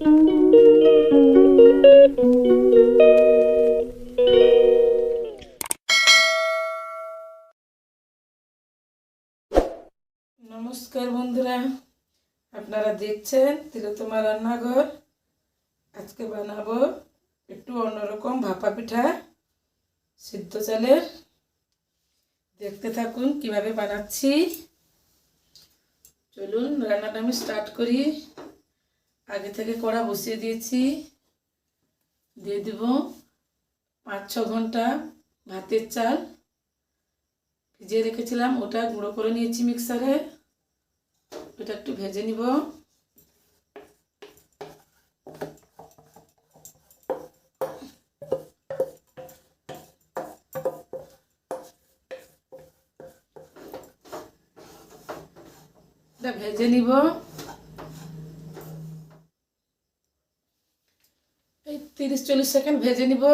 নমস্কার বন্ধুরা, আপনারা দেখছেন তিলোতমা রান্নাঘর। আজকে বানাবো একটু অন্যরকম ভাপা পিঠা সিদ্ধ চালের। দেখতে থাকুন কীভাবে বানাচ্ছি। চলুন, রান্নাটা আমি স্টার্ট করি। আগে থেকে কড়া বসিয়ে দিয়েছি। দিয়ে দিব পাঁচ, ছ ঘণ্টা ভাতের চাল। ভিজিয়ে রেখেছিলাম, ওটা গুঁড়ো করে নিয়েছি মিক্সারে। ওটা একটু ভেজে নিব। এটা ভেজে নিব এই তিরিশ চল্লিশ সেকেন্ড ভেজে নিব।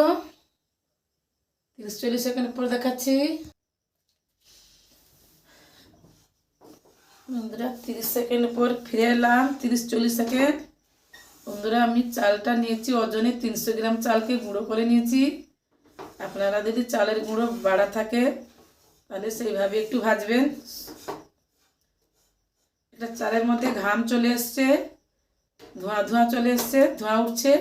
তিরিশ চল্লিশ সেকেন্ড পর দেখাচ্ছি। বন্ধুরা, তিরিশ সেকেন্ড পর ফিরে এলাম। তিরিশ চল্লিশ সেকেন্ড। বন্ধুরা, আমি চালটা নিয়েছি ওজনে তিনশো গ্রাম চালকে গুঁড়ো করে নিয়েছি। আপনারা যদি চালের গুঁড়ো বাড়া থাকে, তাহলে সেইভাবে একটু ভাজবেন। এটা চালের মধ্যে ঘাম চলে এসছে, ধোঁয়া ধোঁয়া চলে এসছে, ধোঁয়া উঠছে।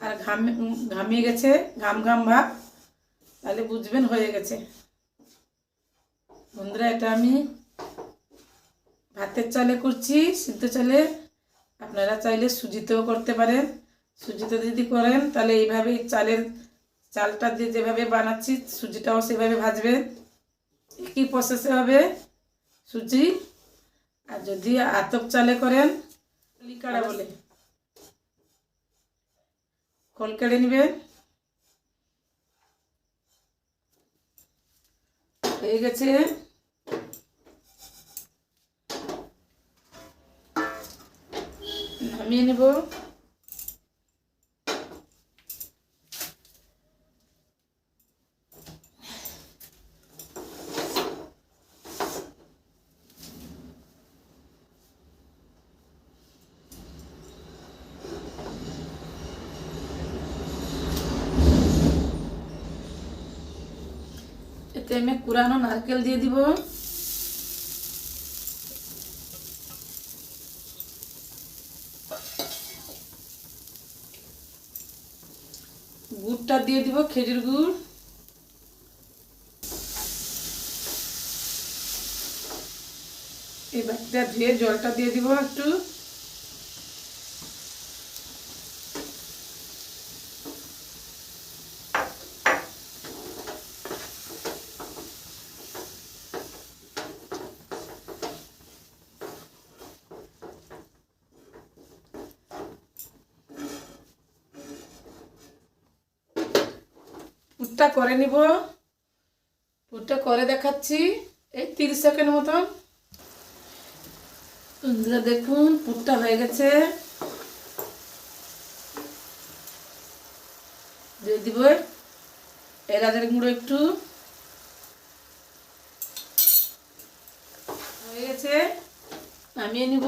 আর ঘাম ঘামিয়ে গেছে, ঘাম ঘাম ভাব। তাহলে বুঝবেন হয়ে গেছে। বন্ধুরা, এটা আমি ভাতের চালে করছি, সিদ্ধ চালে। আপনারা চাইলে সুজিতেও করতে পারেন। সুজিতে যদি করেন, তাহলে এইভাবে চালের চালটা দিয়ে যেভাবে বানাচ্ছি, সুজিটাও সেভাবে ভাজবেন। একই প্রসেসে হবে সুজি। আর যদি আতপ চালে করেন, লিকাড়া বলে। কল কেড়ে নেবেন হয়ে গেছে। নামিয়ে নেব। এতে আমি কুড়ানো নারকেল দিয়ে দিব। গুড়টা দিয়ে দিব খেজুর গুড়। এই বাটিটা ধুয়ে জলটা দিয়ে দিব একটু। পুরটা করে নিব। পুরটা করে দেখাচ্ছি। এই তিরিশ সেকেন্ড মতন। দেখুন পুরটা হয়ে গেছে। দিয়ে দিব এলাচের গুঁড়ো একটু। হয়ে গেছে। নামিয়ে নিব।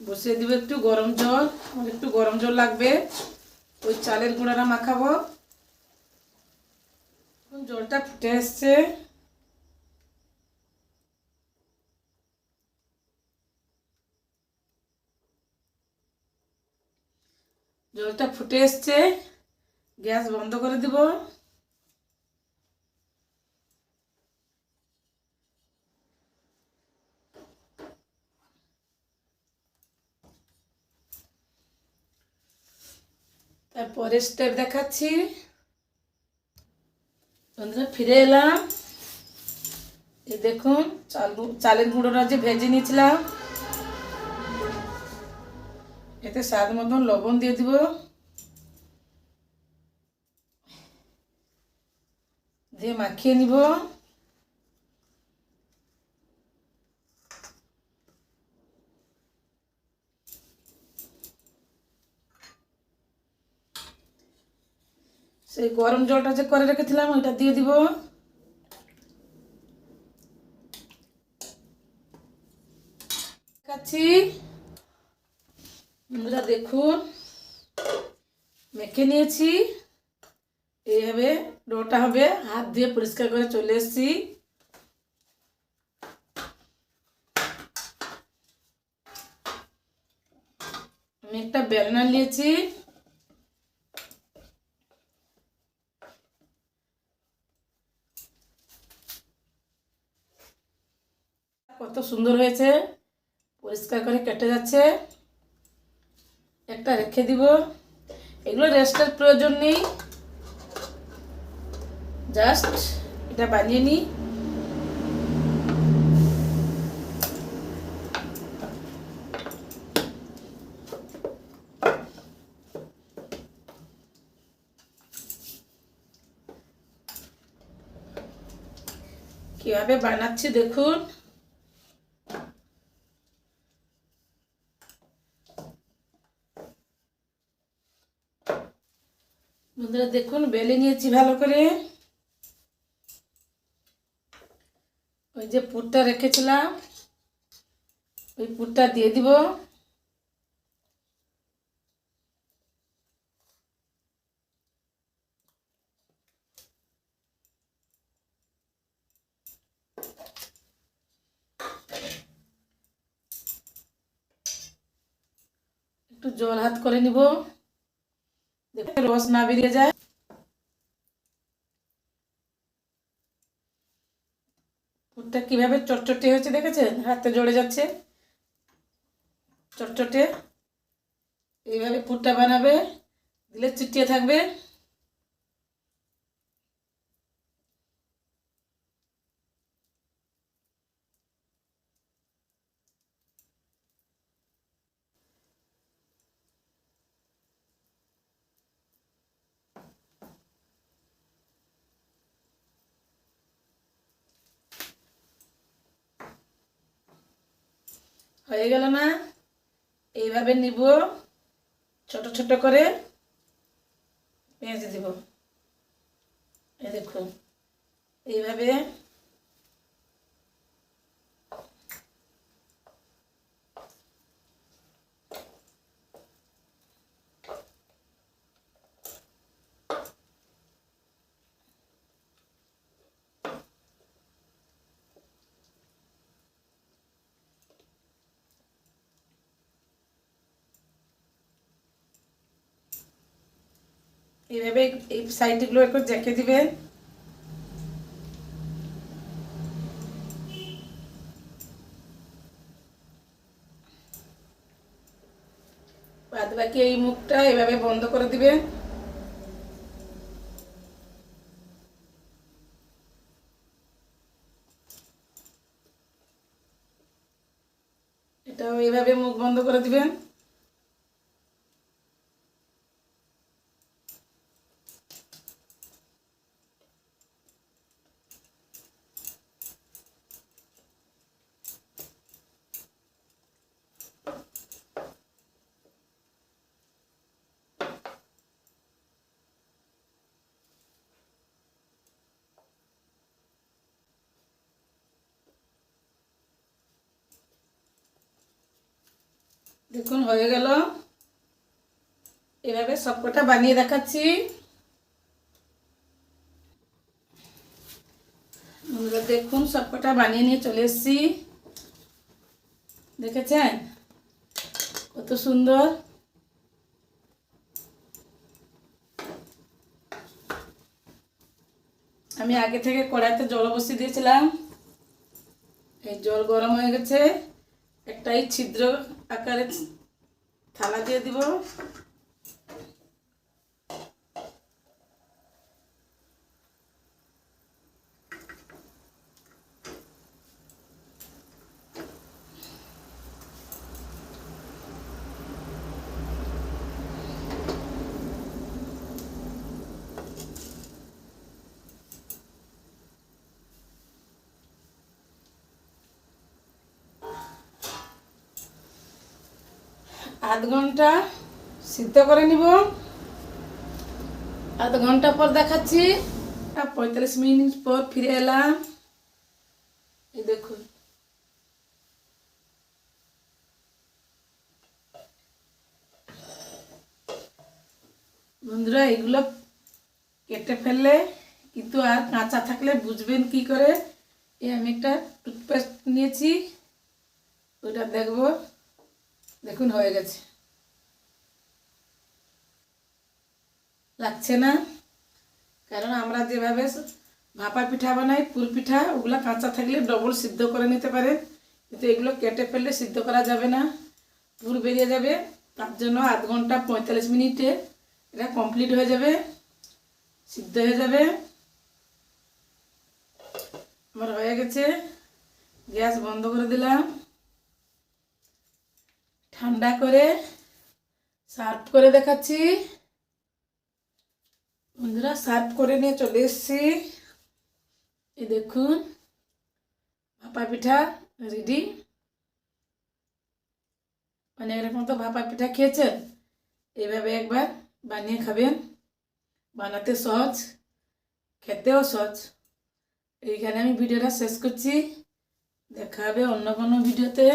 বসিয়ে দিব একটু গরম জল। আমার একটু গরম জল লাগবে। ওই চালের গুঁড়াটা মাখাবো। জলটা ফুটে এসছে জলটা ফুটে এসছে গ্যাস বন্ধ করে দিব। তারপরে স্টেপ দেখাচ্ছি। বন্ধুরা, ফিরে এলাম। এই দেখুন, চাল চালের গুঁড়োটা যে ভেজে নিয়েছিলাম। এতে স্বাদ মতন লবণ দিয়ে দিব। দিয়ে মাখিয়ে নিব। সেই গরম জলটা যে করে রেখেছিলাম, ওইটা দিয়ে দিব। দেখাচ্ছি। বন্ধুরা, দেখুন। মেখে নিয়েছি। এইভাবে ডোটা হবে, হাত দিয়ে পরিষ্কার করে চলে এসেছি। আমি একটা বেলনা নিয়েছি। কত সুন্দর হয়েছে। পরিষ্কার করে কেটে যাচ্ছে। একটা রেখে দিব। এগুলো রেস্টের প্রয়োজন নেই। জাস্ট এটা বানিয়ে নিই। কীভাবে বানাচ্ছি দেখুন। বন্ধুরা, দেখুন, বেলে নিয়েছি ভালো করে। ওই যে পুরটা রেখেছিলাম, ওই পুরটা দিয়ে দিব। একটু জল হাত করে নিব। রস না বেরিয়ে যায়। ফুলটা কীভাবে চটচটে হয়েছে দেখেছেন? হাতে জড়ে যাচ্ছে। চটচটে। এইভাবে ফুটটা বানাবে, দিলে চিটিয়ে থাকবে। হয়ে গেল না? এইভাবে নিব ছোট ছোট করে। পেঁয়াজ দিব। এই দেখুন এইভাবে এইভাবে এই সাইডগুলো একটু জেঁকে দিবেন। বাদ বাকি এই মুখটা এভাবে বন্ধ করে দিবেন। এটাও এইভাবে মুখ বন্ধ করে দিবেন। দেখুন, হয়ে গেল। এভাবে সবকটা বানিয়ে দেখাচ্ছি। দেখুন, সবকটা বানিয়ে নিয়ে চলে এসেছি। দেখেছেন? কত সুন্দর। আমি আগে থেকে কড়াইতে জল বসিয়ে দিয়েছিলাম। এই জল গরম হয়ে গেছে। একটাই ছিদ্র আকারে থালা দিয়ে দিব আধ ঘণ্টা সিদ্ধ করে নিব। আধ ঘণ্টা পর দেখাচ্ছি। পঁয়তাল্লিশ মিনিট পর ফিরে এলাম। এই দেখুন। বন্ধুরা, এগুলো কেটে ফেললে কিন্তু আর কাঁচা থাকলে বুঝবেন কি করে। এই আমি একটা টুথপেস্ট নিয়েছি। ওইটা দেখব। দেখুন হয়ে গেছে। লাগছে না? কারণ আমরা যেভাবে ভাপা পিঠা বানাই পুর পিঠা, ওগুলো কাঁচা থাকলে ডবল সিদ্ধ করে নিতে পারেন কিন্তু এগুলো কেটে ফেললে সিদ্ধ করা যাবে না, পুর বেরিয়ে যাবে। তার জন্য আধ ঘণ্টা পঁয়তাল্লিশ মিনিটে এটা কমপ্লিট হয়ে যাবে, সিদ্ধ হয়ে যাবে। আমার হয়ে গেছে। গ্যাস বন্ধ করে দিলাম। ঠান্ডা করে সার্ভ করে দেখাচ্ছি। বন্ধুরা, সার্ভ করে নিয়ে চলে এসেছি। এ দেখুন, ভাপা পিঠা রেডি অনেক রকম তো ভাপা পিঠা খেয়েছেন? এইভাবে একবার বানিয়ে খাবেন। বানাতে সহজ, খেতেও সহজ। এইখানে আমি ভিডিওটা শেষ করছি। দেখা হবে অন্য কোনো ভিডিওতে।